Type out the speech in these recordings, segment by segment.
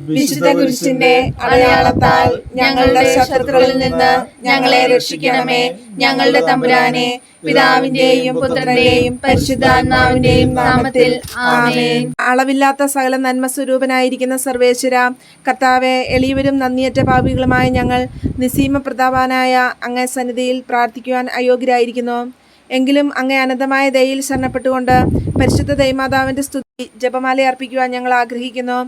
വിശുദ്ധ കുരിശിന്റെ അടയാളത്താൽ ഞങ്ങളുടെ ശത്രുക്കളിൽ നിന്ന് ഞങ്ങളെ രക്ഷിക്കണമേ. ഞങ്ങളുടെ തമ്പുരാനെ പിതാവിന്റെയും പുത്രന്റെയും പരിശുദ്ധാത്മാവിന്റെയും നാമത്തിൽ ആമേൻ. അളവില്ലാത്ത സകല നന്മ സ്വരൂപനായിരിക്കുന്ന സർവേശ്വര കർത്താവെ എളിയവരും നന്ദിയറ്റ പാപികളുമായ ഞങ്ങൾ നിസീമ പ്രതാപാനായ അങ്ങേ സന്നിധിയിൽ പ്രാർത്ഥിക്കുവാൻ അയോഗ്യരായിരിക്കുന്നു. എങ്കിലും അങ്ങേ അനന്തമായ ദയയിൽ ശരണപ്പെട്ടുകൊണ്ട് പരിശുദ്ധ ദൈമാതാവിന്റെ സ്തുതി ജപമാല അർപ്പിക്കുവാൻ ഞങ്ങൾ ആഗ്രഹിക്കുന്നു.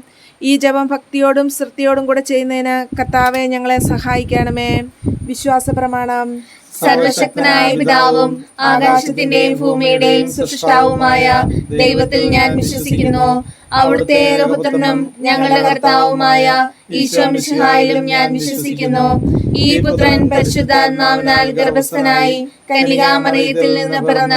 ഈ ജപം ഭക്തിയോടും ശ്രദ്ധയോടും കൂടെ ചെയ്യുന്നതിന് കർത്താവെ ഞങ്ങളെ സഹായിക്കണമേ. വിശ്വാസ പ്രമാണം. സർവശക്തനായ പിതാവും ആകാശത്തിന്റെയും ഭൂമിയുടെയും സൃഷ്ടാവുമായ ദൈവത്തിൽ ഞാൻ വിശ്വസിക്കുന്നു. അവിടുത്തെ ഏകപുത്രനും ഞങ്ങളുടെ കർത്താവുമായ ഈശോ ഞാൻ വിശ്വസിക്കുന്നു. ഈ പുത്രൻ പരിശുദ്ധാത്മാവിനാൽ ഗർഭസ്ഥനായി കന്യകാമറിയത്തിൽ നിന്ന് പിറന്ന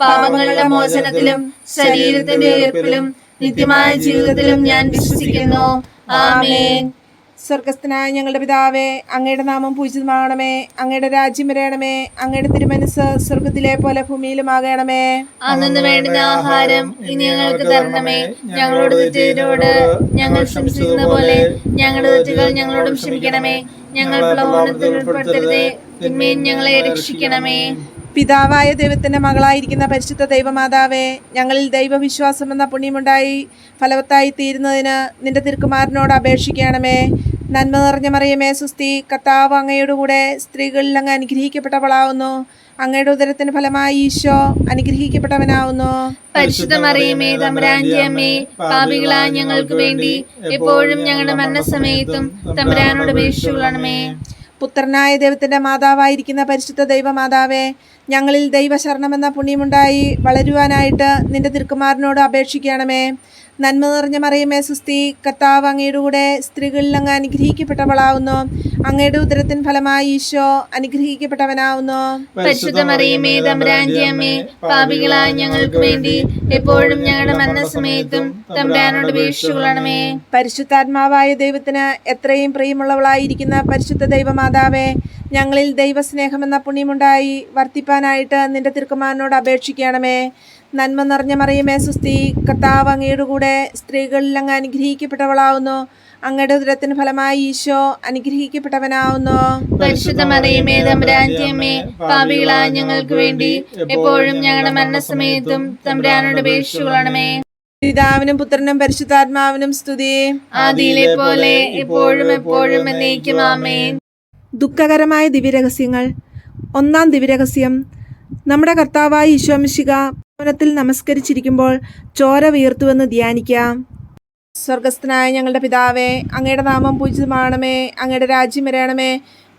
പാപങ്ങളുടെ മോചനത്തിലും ശരീരത്തിന്റെ ഉയർപ്പിലും നിത്യമായ ജീവിതത്തിലും ഞാൻ വിശ്വസിക്കുന്നു. ആമേൻ. സ്വർഗസ്ഥനായ ഞങ്ങളുടെ പിതാവേ അങ്ങയുടെ നാമം പൂജിതമാകണമേ. അങ്ങയുടെ രാജ്യം വരയണമേ അങ്ങയുടെ തിരുമനസ് സ്വർഗത്തിലെ പോലെ ഭൂമിയിലുമാകണമേ. അന്നു വേണ്ടുന്ന ആഹാരം ഇനി ഞങ്ങൾക്ക് തരണമേ. ഞങ്ങളോട് തെറ്റവരോട് ഞങ്ങൾ ക്ഷമിച്ചിരുന്ന പോലെ ഞങ്ങളുടെ തെറ്റുകൾ ഞങ്ങളോടും ക്ഷമിക്കണമേ. ഞങ്ങൾ പ്രലോഭനത്തിൽ ഉൾപ്പെടുത്തരുതേ. പിന്നെയും ഞങ്ങളെ രക്ഷിക്കണമേ. പിതാവായ ദൈവത്തിന്റെ മകളായിരിക്കുന്ന പരിശുദ്ധ ദൈവമാതാവേ ഞങ്ങളിൽ ദൈവവിശ്വാസം എന്ന പുണ്യമുണ്ടായി ഫലവത്തായി തീരുന്നതിന് നിന്റെ തിരുക്കുമാരനോട് അപേക്ഷിക്കണമേ. നന്മ നിറഞ്ഞ മറിയമേ സുസ്തി കത്താവ് അങ്ങയുടെ കൂടെ സ്ത്രീകളിൽ അങ്ങ് അനുഗ്രഹിക്കപ്പെട്ടവളാവുന്നു. അങ്ങയുടെ ഉദരത്തിന് ഫലമായി ഈശോ അനുഗ്രഹിക്കപ്പെട്ടവനാവുന്നു. പരിശുദ്ധ മറിയമേ പാപികളായ ഞങ്ങൾക്ക് വേണ്ടി എപ്പോഴും ഞങ്ങളുടെ മരണസമയത്തും തമ്പുരാനോട് അപേക്ഷിച്ചുകൊള്ളണമേ. പുത്രനായ ദൈവത്തിന്റെ മാതാവായിരിക്കുന്ന പരിശുദ്ധ ദൈവമാതാവേ ഞങ്ങളിൽ ദൈവശരണമെന്ന പുണ്യമുണ്ടായി വളരുവാനായിട്ട് നിന്റെ തിരുക്കുമാരനോട് അപേക്ഷിക്കണമേ. നന്മ നിറഞ്ഞ മറിയമേ സുസ്തി കത്താവ് അങ്ങയുടെ കൂടെ സ്ത്രീകളിൽ അങ്ങ് അനുഗ്രഹിക്കപ്പെട്ടവളാവുന്നു. അങ്ങയുടെ ഉദരത്തിൻ ഫലമായി ഈശോ അനുഗ്രഹിക്കപ്പെട്ടവനാവുന്നു. പരിശുദ്ധ മറിയമേ തമ്പുരാന്റെ അമ്മേ പാപികളായ ഞങ്ങൾക്ക് വേണ്ടി എപ്പോഴും ഞങ്ങളുടെ മരണസമയത്തും തമ്പുരാനോട് അപേക്ഷിച്ചുകൊള്ളണമേ പരിശുദ്ധാത്മാവായ ദൈവത്തിന് എത്രയും പ്രിയമുള്ളവളായിരിക്കുന്ന പരിശുദ്ധ ദൈവമാതാവേ ഞങ്ങളിൽ ദൈവസ്നേഹമെന്ന പുണ്യമുണ്ടായി വർത്തിപ്പാനായിട്ട് നിന്റെ തിരുക്കുമാരനോട് അപേക്ഷിക്കണമേ. നന്മ നിറഞ്ഞ മറിയമേ സുസ്തി കർത്താവ് അങ്ങയുടെ കൂടെ സ്ത്രീകളിൽ അങ്ങ് അനുഗ്രഹിക്കപ്പെട്ടവളാവുന്നു. അങ്ങയുടെ ഉദരത്തിന് ഫലമായി ഈശോ അനുഗ്രഹിക്കപ്പെട്ടവനാവുന്നു. പരിശുദ്ധ മറിയമേ തമ്പുരാന്റെ പാവികളായ പാപികളായ ഞങ്ങൾക്ക് വേണ്ടി എപ്പോഴും ഞങ്ങളുടെ മരണസമയത്തും തമ്പുരാനോട് അപേക്ഷിച്ചുകൊള്ളണമേ. പിതാവിനും പുത്രനും പരിശുദ്ധാത്മാവിനും സ്തുതി. ആദിയിലെ പോലെ എപ്പോഴും എപ്പോഴും എന്നേക്കും ആമേൻ. ദുഃഖകരമായ ദിവ്യരഹസ്യങ്ങൾ. ഒന്നാം ദിവ്യരഹസ്യം. നമ്മുടെ കർത്താവായ ഈശോമിശിക ഭവനത്തിൽ നമസ്കരിച്ചിരിക്കുമ്പോൾ ചോര വീർത്തുവെന്ന് ധ്യാനിക്കാം. സ്വർഗസ്ഥനായ ഞങ്ങളുടെ പിതാവേ അങ്ങയുടെ നാമം പൂജിതമാണമേ അങ്ങയുടെ രാജ്യം വരണമേ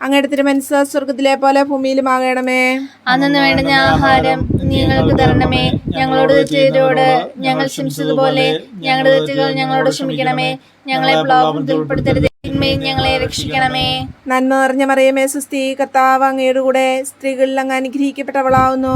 അങ്ങയുടെ തിരുമനസ് സ്വർഗത്തിലെ പോലെ ഭൂമിയിലും ആകണമേ. അന്നു വേണ്ടുന്ന ആഹാരം ഞങ്ങൾക്ക് തരണമേ ഞങ്ങളോട് തെറ്റിയതോട് ഞങ്ങൾ ക്ഷമിച്ചതുപോലെ ഞങ്ങളുടെ തെറ്റുകൾ ഞങ്ങളോട് ക്ഷമിക്കണമേ ഞങ്ങളെ ഉൾപ്പെടുത്തരുതേ ഞങ്ങളെ രക്ഷിക്കണമേ. നന്മ നിറഞ്ഞ മറിയമേ സുസ്തി കർത്താവ് അങ്ങയുടെ കൂടെ സ്ത്രീകളിൽ അങ്ങ് അനുഗ്രഹിക്കപ്പെട്ടവളാവുന്നു.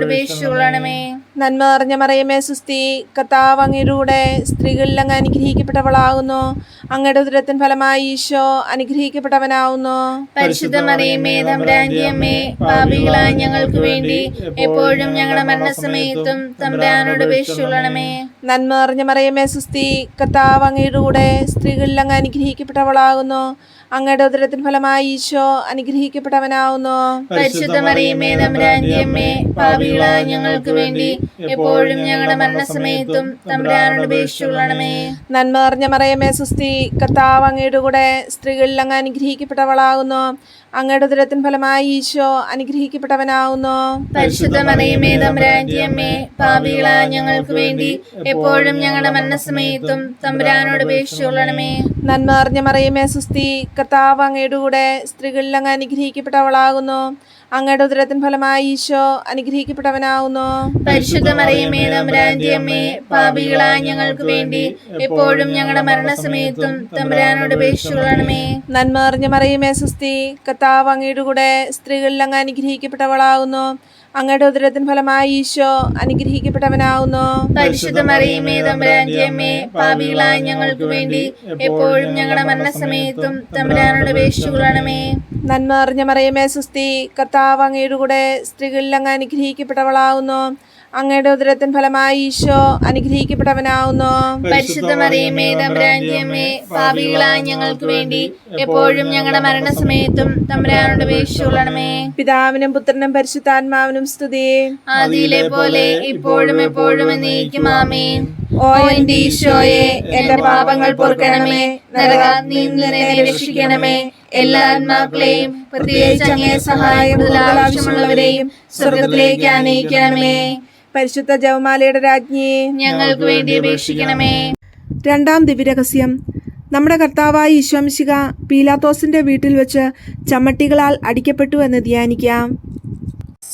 അപേക്ഷിച്ചുകൊള്ളണമേ. നന്മ നിറഞ്ഞ മറിയമേ സുസ്തി കർത്താവ് അങ്ങയുടെ കൂടെ സ്ത്രീകളിൽ അങ്ങ് അനുഗ്രഹിക്കപ്പെട്ടവളാകുന്നു. അങ്ങയുടെ ഉദരത്തിൻ ഫലമായി ഈശോ അനുഗ്രഹിക്കപ്പെട്ടവനാവുന്നു. പരിശുദ്ധ മറിയമ്മേ തമ്പുരാന്റെ അമ്മേ പാപികളായ ഞങ്ങൾക്ക് വേണ്ടി എപ്പോഴും ഞങ്ങളുടെ മരണസമയത്തും തമ്പുരാനോട് അപേക്ഷിച്ചുകൊള്ളണമേ. നന്മ നിറഞ്ഞ മറിയമേ സുസ്തി കർത്താവ് അങ്ങയുടെ കൂടെ സ്ത്രീകളിൽ അങ്ങ് അനുഗ്രഹിക്കപ്പെട്ടവളാകുന്നു. അങ്ങയുടെ ഉദരത്തിൻ ഫലമായി ഈശോ അനുഗ്രഹിക്കപ്പെട്ടവനാവുന്നു. പരിശുദ്ധ മറിയമ്മേ തമ്പുരാന്റെ പാപികളായ ഞങ്ങൾക്ക് വേണ്ടി എപ്പോഴും ഞങ്ങളുടെ മരണസമയത്തും തമ്പുരാനോട് ഉപേക്ഷിച്ചുകൊള്ളണമേ നന്മ നിറഞ്ഞ മറിയമേ സുസ്തി കർത്താവ് അങ്ങയുടെ കൂടെ സ്ത്രീകളിൽ അങ്ങ് അനുഗ്രഹിക്കപ്പെട്ടവളാകുന്നു. അങ്ങയുടെ ഉദരത്തിൻ ഫലമായി ഈശോ അനുഗ്രഹിക്കപ്പെട്ടവനാവുന്നു. പരിശുദ്ധ മറിയമ്മേ തമ്പുരാന്റെ അമ്മേ പാപികളായ ഞങ്ങൾക്ക് വേണ്ടി എപ്പോഴും ഞങ്ങളുടെ മരണസമയത്തും തമ്പുരാനോട് ഉപേക്ഷിച്ചുകൊള്ളണമേ നന്മ അറിഞ്ഞ മറിയമേ സുസ്തി കർത്താവ് അങ്ങയുടെ കൂടെ സ്ത്രീകളിൽ അങ്ങ് അനുഗ്രഹിക്കപ്പെട്ടവളാകുന്നു. അങ്ങയുടെ ഉദരത്തിൻ ഫലമായി ഈശോ അനുഗ്രഹിക്കപ്പെട്ടവനാകുന്നു പരിശുദ്ധ തമ്പുരാന്റിയമ്മേ തമ്പുരാന്റെ പാപികളായ ഞങ്ങൾക്ക് വേണ്ടി എപ്പോഴും ഞങ്ങളുടെ മരണസമയത്തും തമ്പുരാനോട് അപേക്ഷിച്ചുകൊള്ളണമേ. നന്മ അറിഞ്ഞ മറിയമേ സുസ്തി കർത്താവ് അങ്ങയുടെ കൂടെ സ്ത്രീകളിൽ അങ്ങ് അനുഗ്രഹിക്കപ്പെട്ടവളാകുന്നു. അങ്ങയുടെ ഉദരത്തിൻ ഫലമായി ഈശോ അനുഗ്രഹിക്കപ്പെട്ടവനാവുന്നു. പാപികളായ ഞങ്ങൾക്ക് വേണ്ടി എപ്പോഴും ഞങ്ങളുടെ മരണസമയത്തും തമ്പുരാനോട് അപേക്ഷിച്ചുകൊള്ളണമേ. നന്മ അറിഞ്ഞ മറിയമേ സുസ്തി കർത്താവ് അങ്ങയുടെ കൂടെ സ്ത്രീകളിൽ അങ്ങ് അനുഗ്രഹിക്കപ്പെട്ടവളാകുന്നു അങ്ങയുടെ ഉദരത്തിൻ ഫലമായി ഈശോ അനുഗ്രഹിക്കപ്പെട്ടവനാവുന്നു. പാപികളായ ഞങ്ങൾക്ക് വേണ്ടി എപ്പോഴും ഞങ്ങളുടെ മരണസമയത്തും തമ്പുരാനോട് പിതാവിനും പുത്രനും പരിശുദ്ധാത്മാവിനും സ്തുതി ആദിയിലെ പോലെ ഇപ്പോഴും എപ്പോഴും എന്നേക്കും ആമേൻ. ഓ എന്റെ ഈശോയെ എന്റെ പാപങ്ങൾ പൊറുക്കണമേ. എന്നെ രക്ഷിക്കണമേ എല്ലാ ആത്മാക്കളെയും പ്രത്യേകിച്ച് അങ്ങേ സഹായം ആവശ്യമുള്ളവരെയും സ്വർഗത്തിലേക്ക് ആനയിക്കണമേ പരിശുദ്ധ ജവമാലയുടെ രാജ്ഞിയെ ഞങ്ങൾക്ക് വേണ്ടി അപേക്ഷിക്കണമേ. രണ്ടാം ദിവ്യരഹസ്യം. നമ്മുടെ കർത്താവായ ഈശ്വംശിക പീലാത്തോസിന്റെ വീട്ടിൽ വെച്ച് ചമ്മട്ടികളാൽ അടിക്കപ്പെട്ടു എന്ന് ധ്യാനിക്കാം.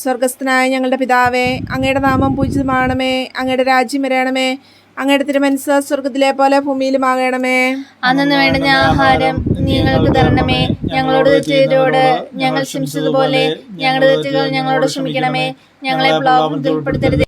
സ്വർഗസ്ഥനായ ഞങ്ങളുടെ പിതാവേ അങ്ങയുടെ നാമം പൂജിതമാണമേ അങ്ങയുടെ രാജ്യം വരണമേ അങ്ങയുടെ തിരുമനസ് സ്വർഗത്തിലെ പോലെ ഭൂമിയിലുമാകണമേ. അന്നു വേണ്ടുന്ന ആഹാരം നിങ്ങൾക്ക് തരണമേ. ഞങ്ങളോട് തെറ്റിയതോട് ഞങ്ങൾ ക്ഷമിച്ചതുപോലെ ഞങ്ങളുടെ തെറ്റുകൾ ഞങ്ങളോട് ക്ഷമിക്കണമേ. ഞങ്ങളെ പ്ലോഗത്തിൽ ഉൾപ്പെടുത്തരുത്.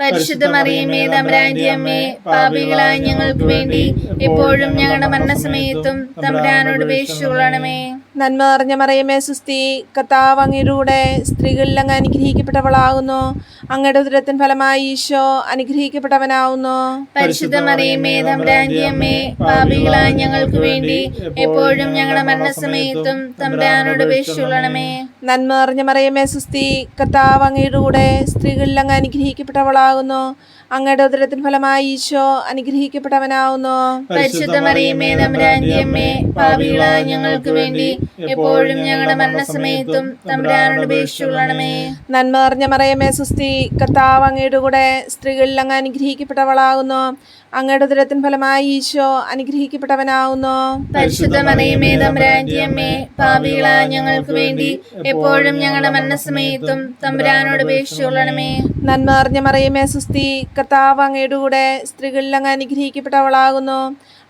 പരിശുദ്ധ മറിയമേ തമ്പുരാന്റെ അമ്മേ പാപികളായ ഞങ്ങൾക്ക് വേണ്ടി ഇപ്പോഴും ഞങ്ങളുടെ മരണസമയത്തും തമ്പുരാനോട് അപേക്ഷിച്ചുകൊള്ളണമേ നന്മ നിറഞ്ഞ മറിയമേ സുസ്തി കത്താവ് അങ്ങയുടെ കൂടെ സ്ത്രീകളിൽ അങ്ങ് അനുഗ്രഹിക്കപ്പെട്ടവളാകുന്നു. അങ്ങയുടെ ഉദരത്തിൻ ഫലമായി ഈശോ അനുഗ്രഹിക്കപ്പെട്ടവനാവുന്നു. പരിശുദ്ധ മറിയമേ തമ്പുരാന്റെ അമ്മേ പാപികളായ ഞങ്ങൾക്ക് വേണ്ടി എപ്പോഴും ഞങ്ങളുടെ മരണസമയത്തും തമ്പുരാനോട് അപേക്ഷിച്ചുകൊള്ളണമേ. നന്മ നിറഞ്ഞ മറിയമേ സുസ്തി കത്താവ് അങ്ങയുടെ കൂടെ സ്ത്രീകളിൽ അങ്ങ് അനുഗ്രഹിക്കപ്പെട്ടവളാകുന്നു. അങ്ങയുടെ ഉദരത്തിൻ ഫലമായി ഈശോ അനുഗ്രഹിക്കപ്പെട്ടവനാവുന്നു. പരിശുദ്ധ മറിയമേ തമ്പുരാന്റെ അമ്മേ പാപികളായ ഞങ്ങൾക്ക് വേണ്ടി എപ്പോഴും ഞങ്ങളുടെ മരണസമയത്തും തമ്പുരാനോട് അപേക്ഷിച്ചുകൊള്ളണമേ നന്മ നിറഞ്ഞ മറയമേ സുസ്തി കർത്താവ് അങ്ങയുടെ കൂടെ സ്ത്രീകളിൽ അങ്ങ് അനുഗ്രഹിക്കപ്പെട്ടവളാകുന്നു. അങ്ങയുടെ ദുരത്തിൻ ഫലമായി ഈശോ അനുഗ്രഹിക്കപ്പെട്ടവനാവുന്നു. പരിശുദ്ധ മറിയമേ തമ്പുരാന്റെ പാപികള ഞങ്ങൾക്ക് വേണ്ടി എപ്പോഴും ഞങ്ങളുടെ മരണസമയത്തും തമ്പുരാനോട് ഉപേക്ഷിച്ചുകൊള്ളണമേ നന്മ നിറഞ്ഞ മറിയമേ സുസ്തി കർത്താവ് അങ്ങയുടെ കൂടെ സ്ത്രീകളിൽ അങ്ങ് അനുഗ്രഹിക്കപ്പെട്ടവളാകുന്നു.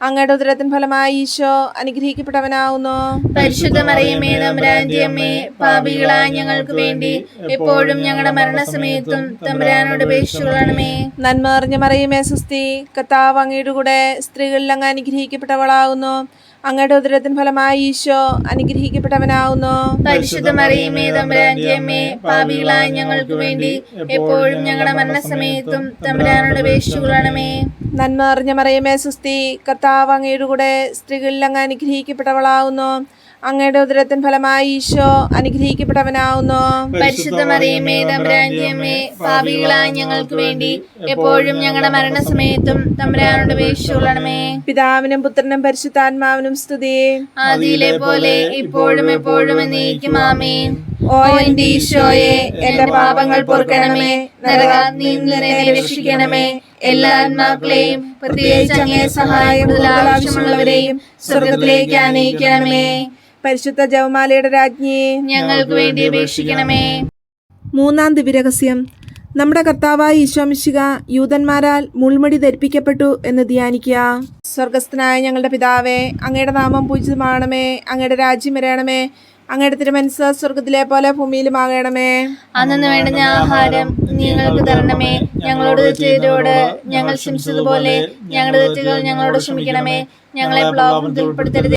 അങ്ങയുടെ ഉദരത്തിൻ ഫലമായി ഈശോ അനുഗ്രഹിക്കപ്പെട്ടവനാവുന്നു. പരിശുദ്ധ മറിയമേ തമ്പുരാന്റെ അമ്മേ പാപികളായ ഞങ്ങൾക്ക് വേണ്ടി എപ്പോഴും ഞങ്ങളുടെ മരണസമയത്തും തമ്പുരാനോട് അപേക്ഷിച്ചുകൊള്ളണമേ. നന്മ നിറഞ്ഞ മറിയമേ സുസ്തി കത്താവ് അങ്ങയുടെ കൂടെ സ്ത്രീകളിൽ അങ്ങ് അനുഗ്രഹിക്കപ്പെട്ടവളാകുന്നു അങ്ങയുടെ ഉദരത്തിൻ ഫലമായി ഈശോ അനുഗ്രഹിക്കപ്പെട്ടവനാവുന്നു. പരിശുദ്ധ മറിയമേ തമ്പുരാന്റെ പാപികളായ ഞങ്ങൾക്ക് വേണ്ടി എപ്പോഴും ഞങ്ങളുടെ മരണസമയത്തും തമ്പുരാനോട് അപേക്ഷിച്ചുകൊള്ളണമേ നന്മ അറിഞ്ഞ മറിയമേ സുസ്തി കർത്താവ് അങ്ങയുടെ കൂടെ സ്ത്രീകളിൽ അങ്ങ് അനുഗ്രഹിക്കപ്പെട്ടവളാവുന്നു. അങ്ങയുടെ ഉദരത്തിൻ ഫലമായി ഈശോ അനുഗ്രഹിക്കപ്പെട്ടവനാവുന്നു. പരിശുദ്ധ മറിയമേ തമ്പുരാന്റെ അമ്മേ പാപികളായ ഞങ്ങൾക്ക് വേണ്ടി എപ്പോഴും ഞങ്ങളുടെ മരണസമയത്തും തമ്പുരാനോട് അപേക്ഷിച്ചുകൊള്ളണമേ. പിതാവിനും പുത്രനും പരിശുദ്ധാത്മാവിനും സ്തുതി ആദിയിലെ പോലെ ഇപ്പോഴും എപ്പോഴും എന്നേക്കും ആമേൻ. ഓ എന്റെ ഈശോയെ എന്റെ പാപങ്ങൾ പൊറുക്കണമേ. നരകാഗ്നിയിൽ രക്ഷിക്കണമേ എല്ലാ ആത്മാക്കളെയും പ്രത്യേകിച്ച് അങ്ങേ സഹായം ആവശ്യമുള്ളവരെയും സ്വർഗത്തിലേക്ക് ആനയിക്കണമേ പരിശുദ്ധ ജവമാലയുടെ രാജ്ഞിയെ ഞങ്ങൾക്ക് വേണ്ടി അപേക്ഷിക്കണമേ. മൂന്നാം ദിവ്യരഹസ്യം നമ്മുടെ കർത്താവായ ഈശോമിശിക യൂതന്മാരാൽ മുൾമുടി ധരിപ്പിക്കപ്പെട്ടു എന്ന് ധ്യാനിക്കുക. സ്വർഗസ്ഥനായ ഞങ്ങളുടെ പിതാവേ അങ്ങയുടെ നാമം പൂജിതമാണമേ അങ്ങയുടെ രാജ്യം വരണമേ അങ്ങയുടെ തിരുമനസ് സ്വർഗത്തിലെ പോലെ ഭൂമിയിലും ആകണമേ. അന്നു വേണ്ടുന്ന ആഹാരം ഞങ്ങൾക്ക് തരണമേ. ഞങ്ങളോട് തെറ്റിയതോട് ഞങ്ങൾ ക്ഷമിച്ചതുപോലെ ഞങ്ങളുടെ തെറ്റുകൾ ഞങ്ങളോട് ക്ഷമിക്കണമേ. ഞങ്ങളെ പ്ലോകത്തിൽ ഉൾപ്പെടുത്തരുത്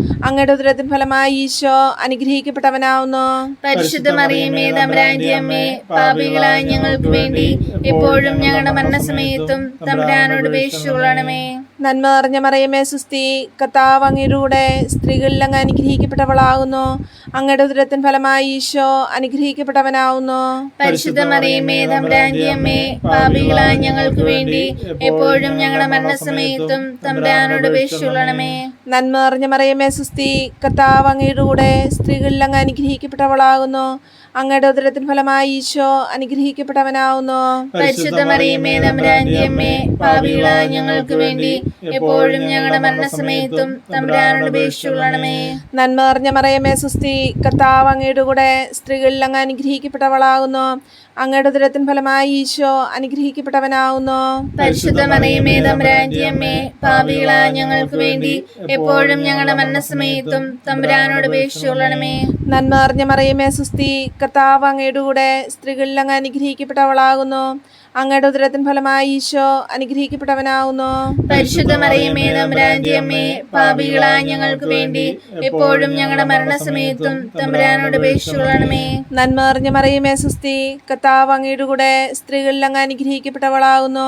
അങ്ങയുടെ ഉദരത്തിന് ഫലമായി ഈശോ അനുഗ്രഹിക്കപ്പെട്ടവനാവുന്നു. പരിശുദ്ധ മറിയമേ തമ്പുരാന്റെ പാപികളായ ഞങ്ങൾക്ക് വേണ്ടി എപ്പോഴും ഞങ്ങളുടെ മരണസമയത്തും തമ്പുരാനോട് അപേക്ഷിച്ചുകൊള്ളണമേ നന്മ നിറഞ്ഞ മറിയമേ സുസ്തി കത്താവ് അങ്ങയുടെ കൂടെ സ്ത്രീകളിൽ അങ്ങ് അനുഗ്രഹിക്കപ്പെട്ടവളാകുന്നു. അങ്ങയുടെ ഉദരത്തിൻ ഫലമായി ഈശോ അനുഗ്രഹിക്കപ്പെട്ടവനാവുന്നു. പരിശുദ്ധ മറിയമേ തമ്പുരാന്റെ അമ്മേ പാപികളായ ഞങ്ങൾക്ക് വേണ്ടി എപ്പോഴും ഞങ്ങളുടെ മരണസമയത്തും തമ്പുരാനോട് അപേക്ഷിച്ചുകൊള്ളണമേ. നന്മ നിറഞ്ഞ മറിയമേ സുസ്തി കത്താവ് അങ്ങയുടെ കൂടെ സ്ത്രീകളിൽ അങ്ങ് അനുഗ്രഹിക്കപ്പെട്ടവളാകുന്നു. അങ്ങയുടെ ഉദരത്തിന് ഫലമായി ഈശോ അനുഗ്രഹിക്കപ്പെട്ടവനാവുന്നു. പരിശുദ്ധ മറിയമേ തമ്പുരാന്റെ അമ്മേ പാപികളായ ഞങ്ങൾക്ക് വേണ്ടി എപ്പോഴും ഞങ്ങളുടെ മരണസമയത്തും തമ്പുരാനോട് അപേക്ഷിച്ചുകൊള്ളണമേ. നന്മ നിറഞ്ഞ മറിയമേ സുസ്തി കർത്താവ് അങ്ങയുടെ കൂടെ സ്ത്രീകളിൽ അങ്ങ് അനുഗ്രഹിക്കപ്പെട്ടവളാകുന്നു അങ്ങയുടെ ദുരത്തിൻ ഫലമായി ഈശോ അനുഗ്രഹിക്കപ്പെട്ടവനാവുന്നു. പരിശുദ്ധമറിയമേ തമ്പരാജ്യമേ പാപികള ഞങ്ങൾക്ക് വേണ്ടി എപ്പോഴും ഞങ്ങളുടെ മരണസമയത്തും തമ്പുരാനോട് ഉപേക്ഷിച്ചുകൊള്ളണമേ നന്മ അറിഞ്ഞ മറിയമേ സുസ്തി കർത്താവ് അങ്ങയുടെ കൂടെ സ്ത്രീകളിൽ അങ്ങ് അനുഗ്രഹിക്കപ്പെട്ടവളാകുന്നു. അങ്ങയുടെ ഉദരത്തിന് ഫലമായി ഈശോ അനുഗ്രഹിക്കപ്പെട്ടവനാവുന്നു. പരിശുദ്ധ മറിയമേ തമ്പുരാന്റെ അമ്മേ പാപികളായ ഞങ്ങൾക്ക് വേണ്ടി എപ്പോഴും ഞങ്ങളുടെ മരണസമയത്തും തമ്പുരാനോട് അപേക്ഷിച്ചുകൊള്ളണമേ നന്മ നിറഞ്ഞ മറിയമേ സുസ്തി കത്താവ് അങ്ങയുടെ കൂടെ സ്ത്രീകളിൽ അങ്ങ് അനുഗ്രഹിക്കപ്പെട്ടവളാകുന്നു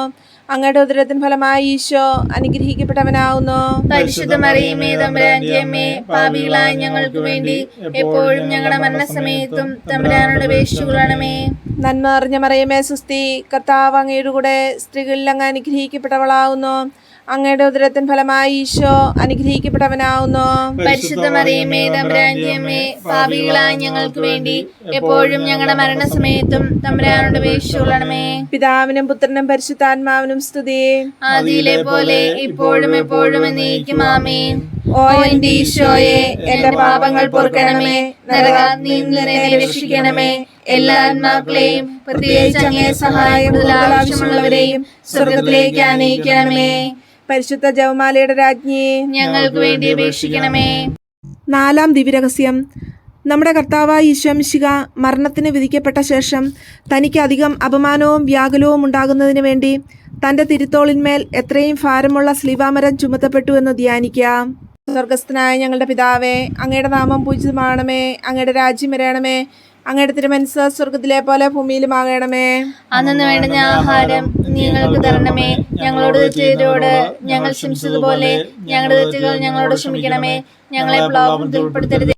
അങ്ങയുടെ ഉദരത്തിന് ഫലമായി ഈശോ അനുഗ്രഹിക്കപ്പെട്ടവനാവുന്നു. പരിശുദ്ധ മറിയമേ തമ്പുരാന്റെ അമ്മേ പാപികളായ ഞങ്ങൾക്ക് വേണ്ടി എപ്പോഴും ഞങ്ങളുടെ മരണസമയത്തും തമ്പുരാനോട് അപേക്ഷിച്ചുകൊള്ളണമേ നന്മ അറിഞ്ഞ മറിയമേ സുസ്തി കർത്താവ് അങ്ങയുടെ കൂടെ സ്ത്രീകളിൽ അങ്ങ് അനുഗ്രഹിക്കപ്പെട്ടവളാകുന്നു അങ്ങയുടെ ഉദരത്തിൻ ഫലമായി ഈശോ അനുഗ്രഹിക്കപ്പെട്ടവനാവുന്നു. പരിശുദ്ധ മറിയമേ തമ്പുരാന്റെ പാപികളായ ഞങ്ങൾക്ക് വേണ്ടി എപ്പോഴും ഞങ്ങളുടെ മരണസമയത്തും തമ്പുരാനോട് അപേക്ഷിച്ചുകൊള്ളണമേ. പിതാവിനും പുത്രനും പരിശുദ്ധാത്മാവിനും സ്തുതി ആദിയിലെ പോലെ ഇപ്പോഴും എപ്പോഴും എന്നേക്കും ആമേൻ. ഓ എന്റെ ഈശോയെ എന്റെ പാപങ്ങൾ പൊറുക്കണമേ. എന്നെ രക്ഷിക്കണമേ എല്ലാ ആത്മാക്കളെയും പ്രത്യേകിച്ച് അങ്ങേ സഹായം ആവശ്യമുള്ളവരെയും സ്വർഗത്തിലേക്ക് ആനയിക്കണമേ പരിശുദ്ധ ജവമാലയുടെ രാജ്ഞിയെ ഞങ്ങൾക്ക് വേണ്ടി അപേക്ഷിക്കണമേ. നാലാം ദിവ്യരഹസ്യം. നമ്മുടെ കർത്താവായ ഈശ്വംശിക മരണത്തിന് വിധിക്കപ്പെട്ട ശേഷം തനിക്ക് അധികം അപമാനവും വ്യാകുലവും ഉണ്ടാകുന്നതിന് വേണ്ടി തന്റെ തിരുത്തോളിന്മേൽ എത്രയും ഭാരമുള്ള സ്ലീവാമരം ചുമത്തപ്പെട്ടു എന്ന് ധ്യാനിക്കാം സ്വർഗസ്ഥനായ ഞങ്ങളുടെ പിതാവേ അങ്ങയുടെ നാമം പൂജിതമാണമേ അങ്ങയുടെ രാജ്യം വരണമേ അങ്ങയുടെ തിരുമനസ് സ്വർഗത്തിലെ പോലെ ഭൂമിയിലും ആകണമേ. അന്നു വേണ്ടുന്ന ആഹാരം ഞങ്ങൾക്ക് തരണമേ. ഞങ്ങളോട് തെറ്റിയതോട് ഞങ്ങൾ ക്ഷമിച്ചതുപോലെ ഞങ്ങളുടെ തെറ്റുകൾ ഞങ്ങളോട് ക്ഷമിക്കണമേ. ഞങ്ങളെ പ്ലോകത്തിൽ ഉൾപ്പെടുത്തരുത്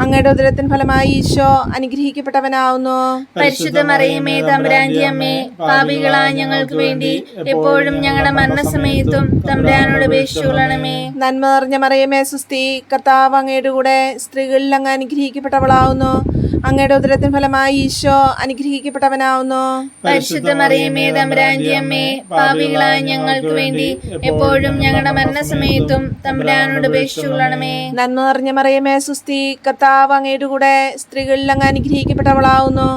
അങ്ങയുടെ ഉദരത്തിന് ഫലമായി ഈശോ അനുഗ്രഹിക്കപ്പെട്ടവനാവുന്നു. പരിശുദ്ധ മറിയമേ തമ്പുരാന്റെ അമ്മേ പാപികളായ ഞങ്ങൾക്ക് വേണ്ടി എപ്പോഴും ഞങ്ങളുടെ മരണസമയത്തും തമ്പുരാനോട് അപേക്ഷിച്ചുകൊള്ളണമേ നന്മ നിറഞ്ഞ മറിയമേ സുസ്തി കർത്താവ് അങ്ങയുടെ കൂടെ സ്ത്രീകളിൽ അങ്ങ് അനുഗ്രഹിക്കപ്പെട്ടവളാവുന്നു. അങ്ങയുടെ ഉദരത്തിന് ഫലമായി ഈശോ അനുഗ്രഹിക്കപ്പെട്ടവനാവുന്നു. പരിശുദ്ധ മറിയമേ തമ്പുരാന്റെ അമ്മേ പാപികളായ ഞങ്ങൾക്ക് വേണ്ടി എപ്പോഴും ഞങ്ങളുടെ മരണസമയത്തും തമ്പുരാനോട് അപേക്ഷിച്ചുകൊള്ളണമേ നന്മ നിറഞ്ഞ മറിയമേ സുസ്തി കർത്താവ് അങ്ങയുടെ കൂടെ സ്ത്രീകളിൽ അങ്ങ് അനുഗ്രഹിക്കപ്പെട്ടവളാവുന്നു.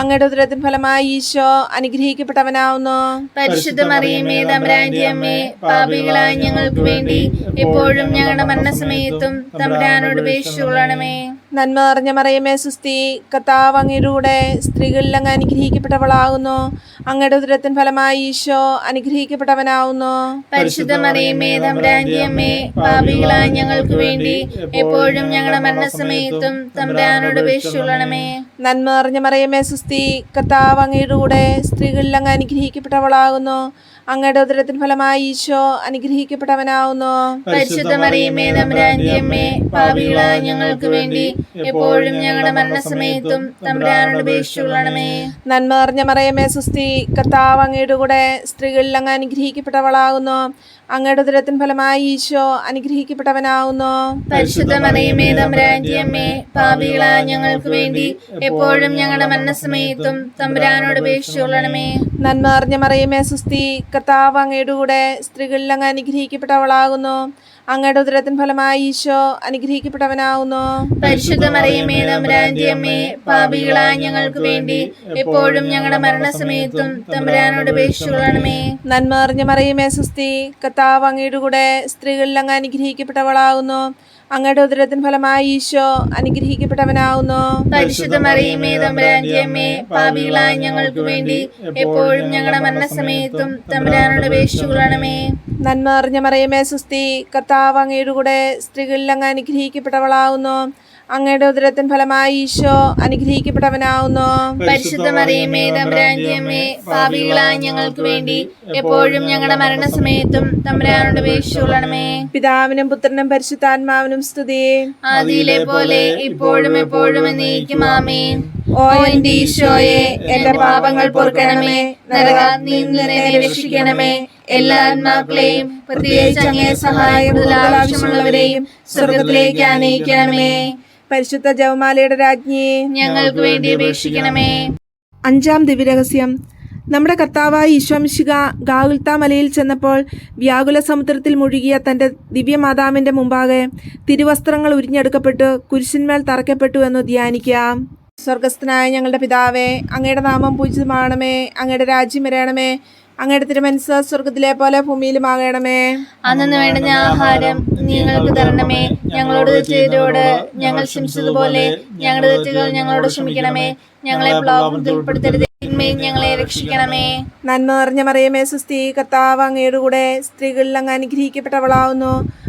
അങ്ങയുടെ ഉദരത്തിൻ ഫലമായി ഈശോ അനുഗ്രഹിക്കപ്പെട്ടവനാവുന്നു. പരിശുദ്ധ മറിയമേ തമ്പുരാന്റെ അമ്മേ പാപികളായ ഞങ്ങൾക്ക് വേണ്ടി എപ്പോഴും ഞങ്ങളുടെ മരണസമയത്തും തമ്പുരാനോട് വേഷിച്ചുകൊള്ളണമേ നന്മ നിറഞ്ഞ മറിയമേ സുസ്തി കത്താവ് അങ്ങയുടെ കൂടെ സ്ത്രീകളിൽ അങ്ങ് അനുഗ്രഹിക്കപ്പെട്ടവളാകുന്നു. അങ്ങയുടെ ഉദരത്തിൻ ഫലമായി ഈശോ അനുഗ്രഹിക്കപ്പെട്ടവനാവുന്നു. പരിശുദ്ധ മറിയമേ തമ്പുരാന്റെ അമ്മേ പാപികളായ ഞങ്ങൾക്ക് വേണ്ടി എപ്പോഴും ഞങ്ങളുടെ മരണസമയത്തും തമ്പുരാനോട് വേഷിച്ചുകൊള്ളണമേ നന്മ നിറഞ്ഞ മറിയമേ സുസ്ഥി കർത്താവ് അങ്ങയുടെ കൂടെ സ്ത്രീകളിൽ അങ്ങ് അനുഗ്രഹിക്കപ്പെട്ടവളാകുന്നു. അങ്ങയുടെ ഉദരത്തിന് ഫലമായി ഈശോ അനുഗ്രഹിക്കപ്പെട്ടവനാവുന്നു. പരിശുദ്ധ മറിയമേ തമ്പുരാന്റെ അമ്മേ പാപികളായ ഞങ്ങൾക്ക് വേണ്ടി എപ്പോഴും ഞങ്ങളുടെ മരണസമയത്തും തമ്പുരാനോട് അപേക്ഷിച്ചുകൊള്ളണമേ. നന്മ നിറഞ്ഞ മറിയമേ സുസ്തി കർത്താവ് അങ്ങയുടെ കൂടെ സ്ത്രീകളിൽ അങ്ങ് അനുഗ്രഹിക്കപ്പെട്ടവളാകുന്നു. അങ്ങയുടെ ഉദരത്തിന് ഫലമായി ഈശോ അനുഗ്രഹിക്കപ്പെട്ടവനാവുന്നു. പരിശുദ്ധ മറിയമേ തമ്പുരാന്റെ അമ്മേ പാപികളായ ഞങ്ങൾക്ക് വേണ്ടി എപ്പോഴും ഞങ്ങളുടെ മരണസമയത്തും തമ്പുരാനോട് അപേക്ഷിച്ചുകൊള്ളണമേ. നന്മ അറിഞ്ഞ മറിയമേ സുസ്ഥി. കർത്താവ് അങ്ങയുടെ കൂടെ സ്ത്രീകളിൽ അങ്ങ് അനുഗ്രഹിക്കപ്പെട്ടവളാകുന്നു. അങ്ങയുടെ ഉദരത്തിന് ഫലമായി ഈശോ അനുഗ്രഹിക്കപ്പെട്ടവനാവുന്നു. പരിശുദ്ധ മറിയമേ തമ്പുരാന്റെ അമ്മേ പാപികളായ ഞങ്ങൾക്ക് വേണ്ടി എപ്പോഴും ഞങ്ങളുടെ മരണസമയത്തും തമ്പുരാനോട് അപേക്ഷിച്ചുകൊള്ളണമേ. നന്മ അറിഞ്ഞ മറിയമേ സുസ്തി കത്താവ് അങ്ങയുടെ കൂടെ സ്ത്രീകളിൽ അങ്ങ് അനുഗ്രഹിക്കപ്പെട്ടവളാവുന്നു. അങ്ങയുടെ ഉദരത്തിന് ഫലമായി ഈശോ അനുഗ്രഹിക്കപ്പെട്ടവനാവുന്നു. പരിശുദ്ധ മറിയമേ തമ്പുരാന്റെ അമ്മേ പാപികളായ ഞങ്ങൾക്ക് വേണ്ടി എപ്പോഴും ഞങ്ങളുടെ മരണസമയത്തും തമ്പുരാനോട് അപേക്ഷിച്ചുകൊള്ളണമേ. നന്മ നിറഞ്ഞ മറിയമേ സുസ്തി കർത്താവ് അങ്ങയുടെ കൂടെ സ്ത്രീകളിൽ അങ്ങ് അനുഗ്രഹിക്കപ്പെട്ടവളാവുന്നു. അങ്ങയുടെ ഉദരത്തിൻ ഫലമായി ഈശോ അനുഗ്രഹിക്കപ്പെട്ടവനാവുന്നു. പരിശുദ്ധ മറിയമേ തമ്പുരാന്റെ അമ്മേ പാപികളായ ഞങ്ങൾക്ക് വേണ്ടി എപ്പോഴും ഞങ്ങളുടെ മരണസമയത്തും തമ്പുരാനോട് അപേക്ഷിച്ചുകൊള്ളണമേ. പിതാവിനും പുത്രനും പരിശുദ്ധാത്മാവിനും സ്തുതി. ആദിയിലെ പോലെ ഇപ്പോഴും എപ്പോഴും എന്നേക്കും ആമേൻ. ഓ എന്റെ ഈശോയെ എന്റെ പാപങ്ങൾ പൊറുക്കണമേ. നരകാഗ്നിയെ രക്ഷിക്കണമേ. എല്ലാ ആത്മാക്കളെയും പ്രത്യേകിച്ച് അങ്ങേ സഹായം കൂടുതൽ ആവശ്യമുള്ളവരെയും സ്വർഗത്തിലേക്ക് ആനയിക്കണമേ പരിശുദ്ധ ജവമാലയുടെ രാജ്ഞിയെ ഞങ്ങൾക്ക് വേണ്ടി അപേക്ഷിക്കണമേ. അഞ്ചാം ദിവ്യരഹസ്യം. നമ്മുടെ കർത്താവായ ഈശ്വംശിക ഗാഗുൽത്ത മലയിൽ ചെന്നപ്പോൾ വ്യാകുല സമുദ്രത്തിൽ മുഴുകിയ തന്റെ ദിവ്യമാതാവിന്റെ മുമ്പാകെ തിരുവസ്ത്രങ്ങൾ ഉരിഞ്ഞെടുക്കപ്പെട്ടു കുരിശിന്മേൽ തറക്കപ്പെട്ടു എന്ന് ധ്യാനിക്കാം. സ്വർഗസ്ഥനായ ഞങ്ങളുടെ പിതാവേ അങ്ങയുടെ നാമം പൂജിതമാണമേ അങ്ങയുടെ രാജ്യം വരണമേ. അങ്ങയുടെ തിരുമനസ് സ്വർഗത്തിലെ പോലെ ഭൂമിയിലും ആകണമേ അന്നു വേണ്ടുന്ന ആഹാരം നിങ്ങൾക്ക് തരണമേ. ഞങ്ങളോട് ചെയ്തോട് ഞങ്ങൾ ക്ഷമിച്ചതുപോലെ ഞങ്ങളുടെ തെറ്റുകൾ ഞങ്ങളോട് ക്ഷമിക്കണമേ. ഞങ്ങളെ ഉൾപ്പെടുത്തരുത്. ഞങ്ങളെ രക്ഷിക്കണമേ. നന്മ നിറഞ്ഞ മറിയമേ സുസ്ഥി. കർത്താവ് അങ്ങയുടെ കൂടെ സ്ത്രീകളിൽ അങ്ങ് അനുഗ്രഹിക്കപ്പെട്ടവളാവുന്നു.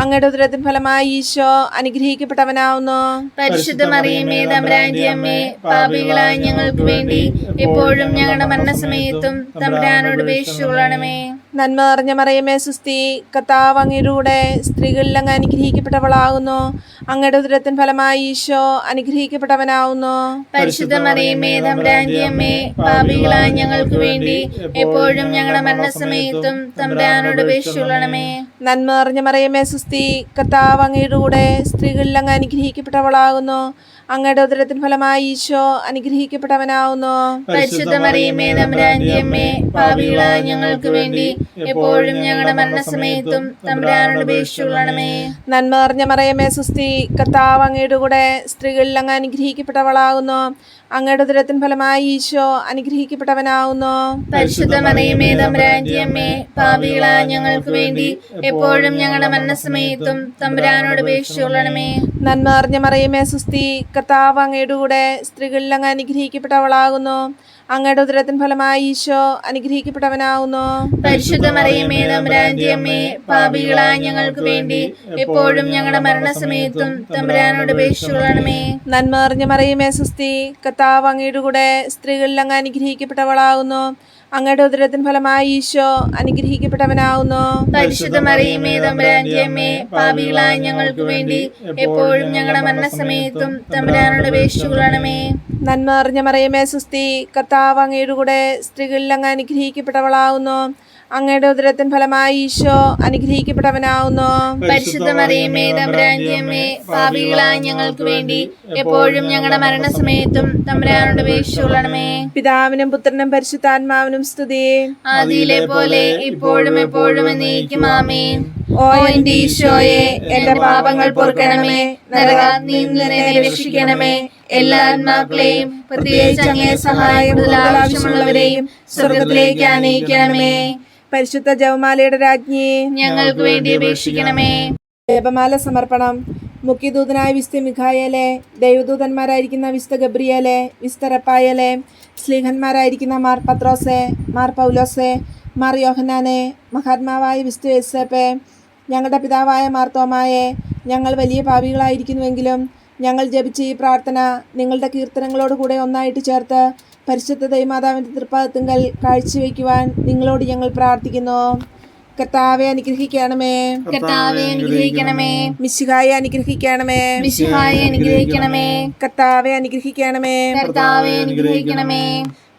അങ്ങയുടെ ഉദരത്തിന് ഫലമായി ഈശോ അനുഗ്രഹിക്കപ്പെട്ടവനാവുന്നു. പരിശുദ്ധ മറിയമേ തമ്പുരാന്റെ അമ്മേ പാപികളായ ഞങ്ങൾക്ക് വേണ്ടി എപ്പോഴും ഞങ്ങളുടെ മരണസമയത്തും തമ്പുരാനോട് അപേക്ഷിച്ചുകൊള്ളണമേ. നന്മ നിറഞ്ഞ മറിയമേ സുസ്തി കത്താവ് അങ്ങയുടെ കൂടെ സ്ത്രീകളിൽ അങ്ങ് അനുഗ്രഹിക്കപ്പെട്ടവളാകുന്നു. അങ്ങയുടെ ഉദരത്തിൻ ഫലമായി ഈശോ അനുഗ്രഹിക്കപ്പെട്ടവനാവുന്നു. പരിശുദ്ധ മറിയമേ തമ്പുരാന്റെ അമ്മേ പാപികളായ ഞങ്ങൾക്ക് വേണ്ടി എപ്പോഴും ഞങ്ങളുടെ മരണസമയത്തും തമ്പുരാനോട് അപേക്ഷിച്ചുകൊള്ളണമേ. നന്മ നിറഞ്ഞ മറിയമേ സുസ്തി കത്താവ് അങ്ങയുടെ കൂടെ സ്ത്രീകളിൽ അങ്ങ് അനുഗ്രഹിക്കപ്പെട്ടവളാകുന്നു. അങ്ങയുടെ ഉദരത്തിൻ ഫലമായി ഈശോ അനുഗ്രഹിക്കപ്പെട്ടവനാവുന്നു. പരിശുദ്ധ മറിയമ്മേ തമ്പുരാന്റെ അമ്മേ പാപികളായ ഞങ്ങൾക്ക് വേണ്ടി എപ്പോഴും ഞങ്ങളുടെ മരണസമയത്തും തമ്പുരാനോട് ഉപേക്ഷിച്ചുകൊള്ളണമേ നന്മ നിറഞ്ഞ മറിയമേ സുസ്തി കർത്താവ് അങ്ങയുടെ കൂടെ സ്ത്രീകളിൽ അങ്ങ് അനുഗ്രഹിക്കപ്പെട്ടവളാകുന്നു. അങ്ങയുടെ ഉദരത്തിൻ ഫലമായി ഈശോ അനുഗ്രഹിക്കപ്പെട്ടവനാവുന്നു. പരിശുദ്ധ മറിയമേ തമ്പുരാന്റെ അമ്മേ പാപികളായ ഞങ്ങൾക്ക് വേണ്ടി എപ്പോഴും ഞങ്ങളുടെ മരണസമയത്തും തമ്പുരാനോട് ഉപേക്ഷിച്ചുകൊള്ളണമേ നന്മ അറിഞ്ഞ മറിയമേ സുസ്തി കർത്താവ് അങ്ങയുടെ കൂടെ സ്ത്രീകളിൽ അങ്ങ് അനുഗ്രഹിക്കപ്പെട്ടവളാകുന്നു. അങ്ങയുടെ ഉദരത്തിൻ ഫലമായി ഈശോ അനുഗ്രഹിക്കപ്പെട്ടവനാവുന്നു. പരിശുദ്ധ മറിയമേ തമ്പുരാന്റെ അമ്മേ പാപികളായ ഞങ്ങൾക്ക് വേണ്ടി എപ്പോഴും ഞങ്ങളുടെ മരണസമയത്തും തമ്പുരാനോട് അപേക്ഷിച്ചുകൊള്ളണമേ. നന്മ അറിഞ്ഞ മറിയമേ സുസ്തി കത്താവ് അങ്ങയുടെ കൂടെ സ്ത്രീകളിൽ അങ്ങ് അനുഗ്രഹിക്കപ്പെട്ടവളാവുന്നു. അങ്ങയുടെ ഉദരത്തിൻ ഫലമായി ഈശോ അനുഗ്രഹിക്കപ്പെട്ടവനാവുന്നു. പരിശുദ്ധ മറിയമേ തമ്പുരാന്റെ അമ്മേ പാപികളായ ഞങ്ങൾക്ക് വേണ്ടി എപ്പോഴും ഞങ്ങളുടെ മരണസമയത്തും തമ്പുരാനോട് അപേക്ഷിച്ചുകൊള്ളണമേ. നന്മ നിറഞ്ഞ മറിയമേ സുസ്തി കർത്താവ് അങ്ങയുടെ കൂടെ സ്ത്രീകളിൽ അങ്ങ് അനുഗ്രഹിക്കപ്പെട്ടവളാവുന്നു. അങ്ങയുടെ ഉദരത്തിൻ ഫലമായി ഈശോ അനുഗ്രഹിക്കപ്പെട്ടവനാവുന്നു. പരിശുദ്ധ മറിയമ്മേ തമ്പ്രാഞ്ചിയമ്മേ പാപികളായ ഞങ്ങൾക്ക് വേണ്ടി എപ്പോഴും ഞങ്ങളുടെ മരണസമയത്തും തമ്പുരാനോട് അപേക്ഷിച്ചുകൊള്ളണമേ. പിതാവിനും പുത്രനും പരിശുദ്ധാത്മാവിനും സ്തുതി. ആദിയിലെ പോലെ ഇപ്പോഴും എപ്പോഴും എന്നേക്കും ആമേ ഓ എന്റെ ഈശോയെ എന്റെ പാപങ്ങൾ പൊറുക്കണമേ നരകാഗ്നിയിൽ രക്ഷിക്കണമേ എല്ലാ ആത്മാക്കളെയും പ്രത്യേകിച്ച് അങ്ങേ സഹായം ആവശ്യമുള്ളവരെയും സ്വർഗത്തിലേക്ക് ആനയിക്കണമേ പരിശുദ്ധ ജവമാലയുടെ രാജ്ഞിയെ ഞങ്ങൾക്ക് വേണ്ടി അപേക്ഷിക്കണമേ. ജപമാല സമർപ്പണം. മുഖ്യദൂതനായ വിസ്തു മിഖായലെ ദൈവദൂതന്മാരായിരിക്കുന്ന വിസ്തു ഗബ്രിയലെ വിസ്തരപ്പായലെ സ്ലീഹന്മാരായിരിക്കുന്ന മാർ പത്രോസെ മാർ പൗലോസെ മാർ യോഹനാനെ മഹാത്മാവായ വിസ്തു യേസപ്പെ ഞങ്ങളുടെ പിതാവായ മാർത്തോമായെ ഞങ്ങൾ വലിയ പാപികളായിരിക്കുന്നുവെങ്കിലും ഞങ്ങൾ ജപിച്ച ഈ പ്രാർത്ഥന നിങ്ങളുടെ കീർത്തനങ്ങളോട് കൂടെ ഒന്നായിട്ട് ചേർത്ത് പരിശുദ്ധ ദൈമാതാവിന്റെ തൃപ്പാദത്തുങ്കൽ കാഴ്ചവെക്കുവാൻ നിങ്ങളോട് ഞങ്ങൾ പ്രാർത്ഥിക്കുന്നു. കർത്താവെ അനുഗ്രഹിക്കണമേ. കർത്താവെ അനുഗ്രഹിക്കണമേ. മിശിഹായെ അനുഗ്രഹിക്കണമേ. മിശിഹായെ അനുഗ്രഹിക്കണമേ. കർത്താവെ അനുഗ്രഹിക്കണമേ. കർത്താവെ അനുഗ്രഹിക്കണമേ.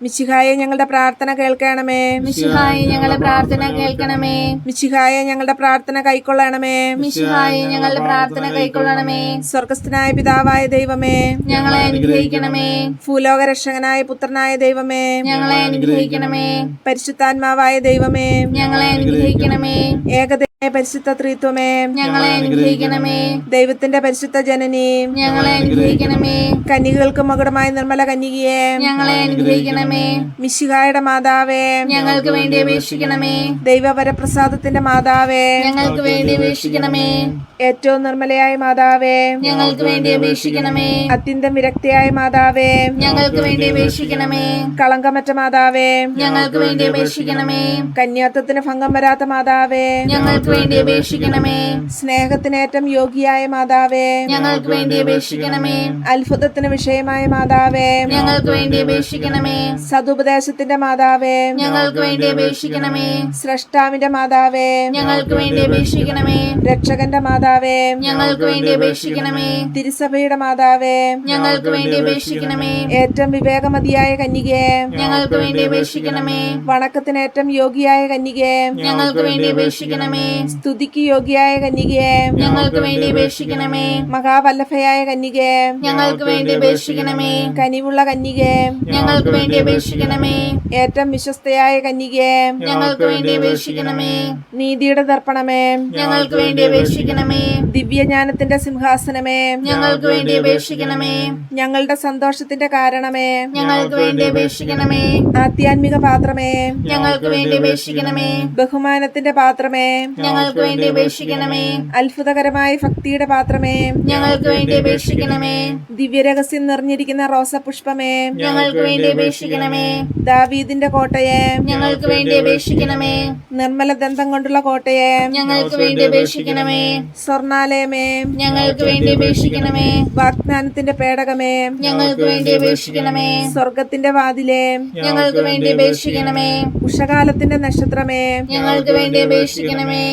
മിശിഹായെ ഞങ്ങളുടെ പ്രാർത്ഥന കേൾക്കണമേ. മിശിഹായെ ഞങ്ങളുടെ പ്രാർത്ഥന കേൾക്കണമേ. മിശിഹായെ ഞങ്ങളുടെ പ്രാർത്ഥന കൈക്കൊള്ളണമേ. മിശിഹായെ ഞങ്ങളുടെ പ്രാർത്ഥന കൈക്കൊള്ളണമേ. സ്വർഗസ്ഥനായ പിതാവായ ദൈവമേ. ഞങ്ങളെ അനുഗ്രഹിക്കണമേ. ഭൂലോക രക്ഷകനായ പുത്രനായ ദൈവമേ. ഞങ്ങളെ അനുഗ്രഹിക്കണമേ. പരിശുദ്ധാത്മാവായ ദൈവമേ. ഞങ്ങളെ അനുഗ്രഹിക്കണമേ. ഏകദൈവ പരിശുദ്ധ ത്രിത്വമേ. ഞങ്ങളെ അനുഗ്രഹിക്കണമേ. ദൈവത്തിന്റെ പരിശുദ്ധ ജനനീ. ഞങ്ങളെ അനുഗ്രഹിക്കണമേ. കന്യകൾക്ക് മകുടമായ നിർമ്മല കന്യകയെ. ഞങ്ങളെ അനുഗ്രഹിക്കണമേ. മിശിഹായുടെ മാതാവേ. ഞങ്ങൾക്ക് വേണ്ടി അപേക്ഷിക്കണമേ. ദൈവവരപ്രസാദത്തിന്റെ മാതാവേ. ഞങ്ങൾക്ക് വേണ്ടി അപേക്ഷിക്കണമേ. ഏറ്റവും നിർമ്മലയായ മാതാവേ. ഞങ്ങൾക്ക് വേണ്ടി അപേക്ഷിക്കണമേ. അത്യന്തം വിരക്തിയായ മാതാവേ. ഞങ്ങൾക്ക് വേണ്ടി അപേക്ഷിക്കണമേ. കളങ്കമറ്റ മാതാവേ. ഞങ്ങൾക്ക് വേണ്ടി അപേക്ഷിക്കണമേ. കന്യാത്വത്തിന് ഭംഗം വരാത്ത മാതാവേ. ഞങ്ങൾക്ക് വേണ്ടി അപേക്ഷിക്കണമേ. സ്നേഹത്തിനേറ്റം യോഗിയായ മാതാവേ. ഞങ്ങൾക്ക് വേണ്ടി അപേക്ഷിക്കണമേ. അത്ഭുതത്തിന് വിഷയമായ മാതാവേ. ഞങ്ങൾക്ക് വേണ്ടി അപേക്ഷിക്കണമേ. സതുപദേശത്തിന്റെ മാതാവേ. ഞങ്ങൾക്ക് വേണ്ടി അപേക്ഷിക്കണമേ. സ്രഷ്ടാവിന്റെ മാതാവേ. ഞങ്ങൾക്ക് വേണ്ടി അപേക്ഷിക്കണമേ. രക്ഷകന്റെ മാതാവേ. ഞങ്ങൾക്ക് വേണ്ടി അപേക്ഷിക്കണമേ. തിരുസഭയുടെ മാതാവേ. ഞങ്ങൾക്ക് വേണ്ടി അപേക്ഷിക്കണമേ. ഏറ്റവും വിവേകമതിയായ കന്യകേ. ഞങ്ങൾക്ക് വേണ്ടി അപേക്ഷിക്കണമേ. വണക്കത്തിനേറ്റം യോഗിയായ കന്യകേ. ഞങ്ങൾക്ക് വേണ്ടി അപേക്ഷിക്കണമേ. സ്തുതിക്ക് യോഗ്യായ കന്യകയെ ഞങ്ങൾക്ക് വേണ്ടി അപേക്ഷിക്കണമേ മഹാവല്ലഭയായ കന്യകയെ ഞങ്ങൾക്ക് വേണ്ടി അപേക്ഷിക്കണമേ കനിവുള്ള കന്യകയെ ഞങ്ങൾക്ക് വേണ്ടി അപേക്ഷിക്കണമേ ഏറ്റവും വിശ്വസ്തയായ കന്യകയെ ഞങ്ങൾക്ക് വേണ്ടി അപേക്ഷിക്കണമേ നീതിയുടെ ദർപ്പണമേ ഞങ്ങൾക്ക് വേണ്ടി അപേക്ഷിക്കണമേ ദിവ്യജ്ഞാനത്തിന്റെ സിംഹാസനമേ ഞങ്ങൾക്ക് വേണ്ടി അപേക്ഷിക്കണമേ ഞങ്ങളുടെ സന്തോഷത്തിന്റെ കാരണമേ ഞങ്ങൾക്ക് വേണ്ടി അപേക്ഷിക്കണമേ ആധ്യാത്മിക പാത്രമേ ഞങ്ങൾക്ക് വേണ്ടി അപേക്ഷിക്കണമേ ബഹുമാനത്തിന്റെ പാത്രമേ ഞങ്ങൾക്ക് വേണ്ടി അപേക്ഷിക്കണമേ. അത്ഭുതകരമായ ഭക്തിയുടെ പാത്രമേ. ഞങ്ങൾക്ക് വേണ്ടി അപേക്ഷിക്കണമേ. ദിവ്യരഹസ്യം നിറഞ്ഞിരിക്കുന്ന റോസപുഷ്പമേ. ഞങ്ങൾക്ക് വേണ്ടി അപേക്ഷിക്കണമേ. ദാവീദിന്റെ കോട്ടയെ. ഞങ്ങൾക്ക് വേണ്ടി അപേക്ഷിക്കണമേ. നിർമ്മല ദന്തം കൊണ്ടുള്ള കോട്ടയെ. ഞങ്ങൾക്ക് വേണ്ടി അപേക്ഷിക്കണമേ. സ്വർണാലയമേ. ഞങ്ങൾക്ക് വേണ്ടി അപേക്ഷിക്കണമേ. വാഗ്ദാനത്തിന്റെ പേടകമേ. ഞങ്ങൾക്ക് വേണ്ടി അപേക്ഷിക്കണമേ. സ്വർഗത്തിന്റെ വാതിലേ. ഞങ്ങൾക്ക് വേണ്ടി അപേക്ഷിക്കണമേ. ഉഷകാലത്തിന്റെ നക്ഷത്രമേ. ഞങ്ങൾക്ക് വേണ്ടി അപേക്ഷിക്കണമേ.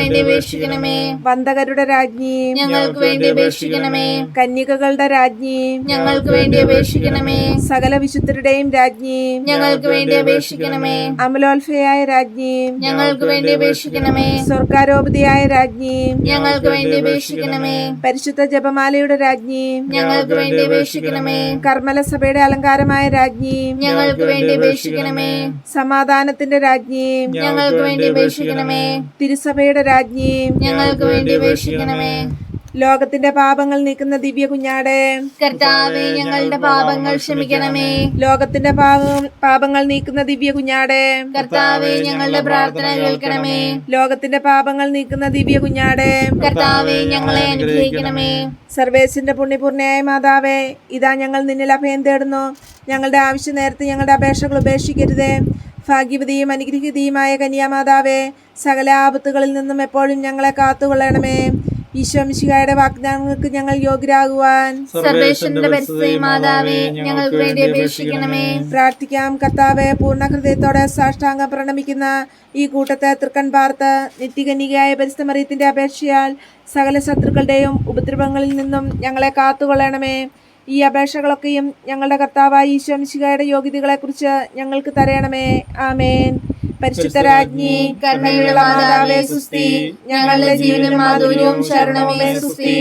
വേണ്ടി അപേക്ഷിക്കണമേ. വന്ദകരുടെ രാജ്ഞി ഞങ്ങൾക്ക് വേണ്ടി അപേക്ഷിക്കണമേ. കന്യകകളുടെ രാജ്ഞി ഞങ്ങൾക്ക് വേണ്ടി അപേക്ഷിക്കണമേ. സകല വിശുദ്ധരുടെയും രാജ്ഞി ഞങ്ങൾക്ക് വേണ്ടി അപേക്ഷിക്കണമേ. അമലോത്ഭയായ രാജ്ഞി ഞങ്ങൾക്ക് വേണ്ടി അപേക്ഷിക്കണമേ. സ്വർഗാരോപതിയായ രാജ്ഞി ഞങ്ങൾക്ക് വേണ്ടി അപേക്ഷിക്കണമേ. പരിശുദ്ധ ജപമാലയുടെ രാജ്ഞി ഞങ്ങൾക്ക് വേണ്ടി അപേക്ഷിക്കണമേ. കർമ്മല സഭയുടെ അലങ്കാരമായ രാജ്ഞി ഞങ്ങൾക്ക് വേണ്ടി അപേക്ഷിക്കണമേ. സമാധാനത്തിന്റെ രാജ്ഞി ഞങ്ങൾക്ക് വേണ്ടി അപേക്ഷിക്കണമേ. തിരുസഭയുടെ രാജ്ഞി ഞങ്ങൾക്ക് വേണ്ടി അപേക്ഷിക്കണമേ ലോകത്തിന്റെ പാപങ്ങൾ നീക്കുന്ന ദിവ്യ കുഞ്ഞാടെ കർത്താവെ ഞങ്ങളുടെ പാപങ്ങൾ ക്ഷമിക്കണമേ. ലോകത്തിന്റെ പാപം പാപങ്ങൾ നീക്കുന്ന ദിവ്യ കുഞ്ഞാടെ കർത്താവെ ഞങ്ങളുടെ പ്രാർത്ഥന കേൾക്കണമേ. ലോകത്തിന്റെ പാപങ്ങൾ നീക്കുന്ന ദിവ്യ കുഞ്ഞാടെ കർത്താവെ ഞങ്ങളെ അനുഗ്രഹിക്കണമേ. സർവേസിന്റെ പുണ്യപൂർണയായ മാതാവേ ഇതാ ഞങ്ങൾ നിന്നിൽ അഭയം തേടുന്നു. ഞങ്ങളുടെ ആവശ്യം നേരത്തെ ഞങ്ങളുടെ അപേക്ഷകൾ ഉപേക്ഷിക്കരുതേ. ഭാഗ്യവതിയും അനുഗ്രഹീതയുമായ കന്യാമാതാവേ സകല ആപത്തുകളിൽ നിന്നും എപ്പോഴും ഞങ്ങളെ കാത്തുകൊള്ളണമേ. ഈശോ മിശിഹായുടെ വാഗ്ദാനങ്ങൾക്ക് ഞങ്ങൾ യോഗ്യരാകുവാൻ. ഞങ്ങൾക്ക് വേണ്ടി അപേക്ഷിക്കണമേ. പ്രാർത്ഥിക്കാം കർത്താവെ പൂർണ ഹൃദയത്തോടെ സാഷ്ടാംഗം പ്രണമിക്കുന്ന ഈ കൂട്ടത്തെ തൃക്കൺ പാർത്ത് നിത്യകന്യകയായ പരിസ്ഥമറിയത്തിന്റെ അപേക്ഷയാൽ സകല ശത്രുക്കളുടെയും ഉപദ്രവങ്ങളിൽ നിന്നും ഞങ്ങളെ കാത്തുകൊള്ളണമേ. ഈ അപേക്ഷകളൊക്കെയും ഞങ്ങളുടെ കർത്താവായ ഈശ്വംശികയുടെ യോഗ്യതകളെ യോഗ്യതകളെക്കുറിച്ച് ഞങ്ങൾക്ക് തരയണമേ. ആമേൻ. പരിശുദ്ധരാജ്ഞി സുസ്തി ഞങ്ങളുടെ ജീവനും മാധുര്യവും ശരണമേ സുസ്തി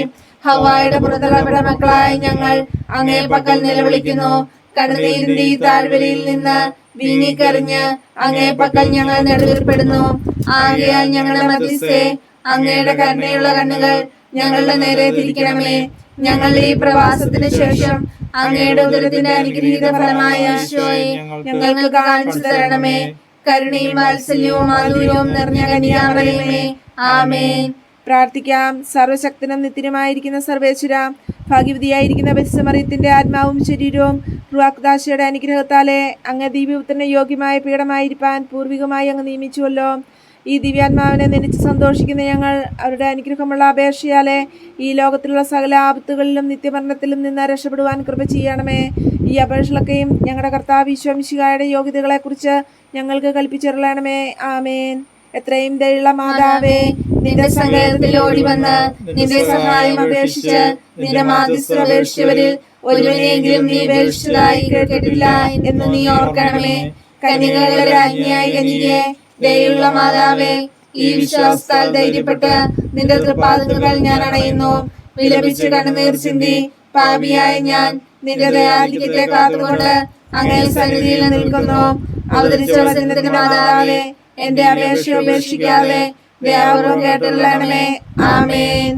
ഹവായുടെ പുറത്തുള്ള മക്കളായി ഞങ്ങൾ അങ്ങേ പക്കൽ നിലവിളിക്കുന്നു. കടന്നീരിന്റെ ഈ താഴ്വരയിൽ നിന്ന് വീങ്ങിക്കറിഞ്ഞ് അങ്ങേ പക്കൽ ഞങ്ങൾ നെടുവേർപ്പെടുന്നു ആകയാൽ ഞങ്ങളുടെ മധ്യസ്ഥേ അങ്ങയുടെ കരുണയുള്ള കണ്ണുകൾ ഞങ്ങളുടെ നേരെ തിരിക്കണമേ. ഞങ്ങളുടെ ഈ പ്രവാസത്തിന് ശേഷം അങ്ങയുടെ ഉദരത്തിന്റെ അനുഗ്രഹീത ഫലമായ ഈശോയെ ഞങ്ങൾക്ക് കാണിച്ചു തരണമേ. കരുണയും വാത്സല്യവും മാധുര്യവും നിറഞ്ഞ കന്യാമറിയമേ. ആമേൻ. പ്രാർത്ഥിക്കാം. സർവശക്തനും നിത്യനുമായിരിക്കുന്ന സർവേശ്വര. ഭാഗ്യവതിയായിരിക്കുന്ന ബസ്സമറിയത്തിന്റെ ആത്മാവും ശരീരവും റുവാക്ദാശയുടെ അനുഗ്രഹത്താലെ അങ്ങ് ദീപപുത്രനെ യോഗ്യമായ പീഠമായിരിക്കാൻ പൂർവികമായി അങ്ങ് നിയമിച്ചുവല്ലോ. ഈ ദിവ്യാത്മാവിനെ നനിച്ച് സന്തോഷിക്കുന്ന ഞങ്ങൾ അവരുടെ അനുഗ്രഹമുള്ള അപേക്ഷയാലെ ഈ ലോകത്തിലുള്ള സകല ആപത്തുകളിലും നിത്യമരണത്തിലും നിന്ന് രക്ഷപ്പെടുവാൻ കൃപ ചെയ്യണമേ. ഈ അപേക്ഷകളൊക്കെയും ഞങ്ങളുടെ കർത്താവ് ഈശ്വംശികായുടെ യോഗ്യതകളെക്കുറിച്ച് ഞങ്ങൾക്ക് കൽപ്പിച്ചിരളണമേ. ആമേൻ. എത്രയും ദയുള്ള മാതാവേ നിന്റെ സങ്കേതത്തിൽ ഓടി വന്ന് നിന്റെ സഹായം അപേക്ഷിച്ച് നിന്റെ മാധ്യസ്ഥ ഒരുവനെങ്കിലും നീ അപേക്ഷിച്ചതായി കേട്ടിട്ടില്ല എന്ന് നീ ഓർക്കണമേ. കന്യകളുടെ അന്യായ കനികെ ദയുള്ള മാതാവേ ഈ വിശ്വാസത്താൽ ധൈര്യപ്പെട്ട് നിന്റെ തൃപ്പാദങ്ങൾ ഞാൻ അണയുന്നു. വിലപിച്ച് കണ്ണുനീർ ചിന്തി പാപിയായ ഞാൻ നിന്റെ ദയാധിക്യത്തെ കാത്തുകൊണ്ട് അങ്ങനെ സന്നിധിയിൽ നിൽക്കുന്നു. അവതരിച്ച വചനത്തിന്റെ മാതാവേ എന്റെ അപേക്ഷ ഉപേക്ഷിക്കാതെ ദയാപൂർവം കേട്ടുള്ളണമേ ആമേൻ.